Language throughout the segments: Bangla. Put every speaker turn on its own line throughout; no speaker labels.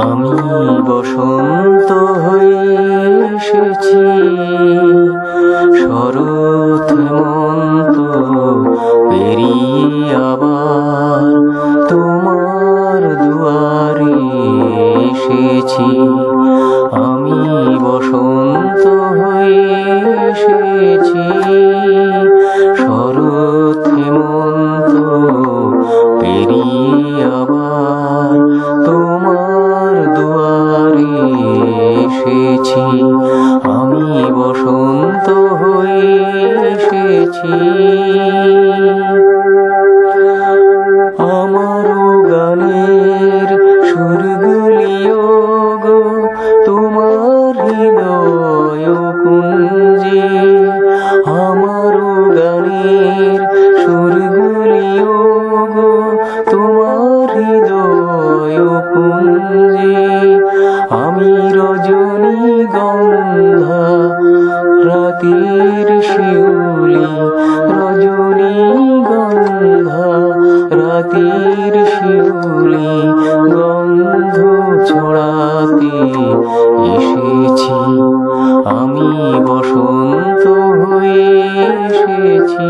আমি বসন্ত হয়ে এসেছি শরৎ হেমন্ত পেরিয়ে আবার তোমার দুয়ারে এসেছি। এসেছি আমি বসন্ত হয়ে এসেছি। আমারও গানের সুরগুলিও গো তোমার হৃদয় কুঞ্জে আমারও গানের সুরগুলিও গো তোমার হৃদয় কুঞ্জে আমি রজনী গন্ধা রাতের শিউলি, রজনী গন্ধা রাতের শিউলি, গন্ধ ছড়াতে এসেছি। আমি বসন্ত হয়ে এসেছি।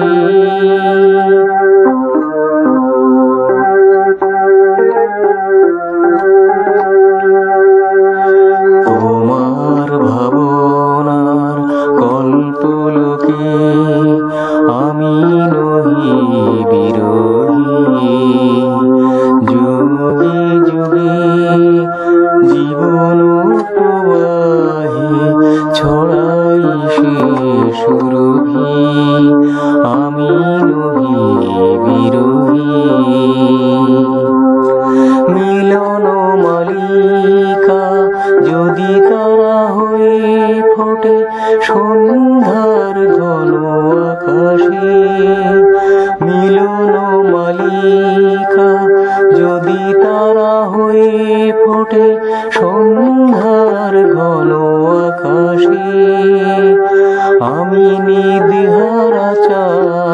বিরোহী মিলন মালিকা, যদি তারা হয়ে ফোটে সন্ধ্যার ঘন আকাশে। মিলন মালিকা, যদি তারা হয়ে ফোটে সন্ধ্যার ঘন আকাশে। আমি নিদিহারা চাঁদ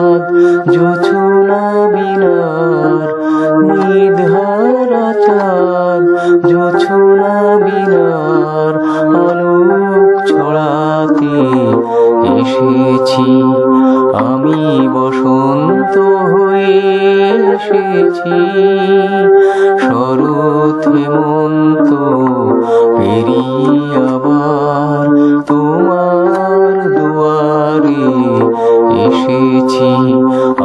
ছড়াতে এসেছি। আমি বসন্ত হয়ে এসেছি। শরৎ হেমন্ত পেরিয়ে আবার তোমার দুয়ারে এসেছি।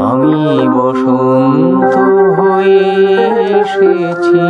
আমি বসন্ত হয়ে এসেছি।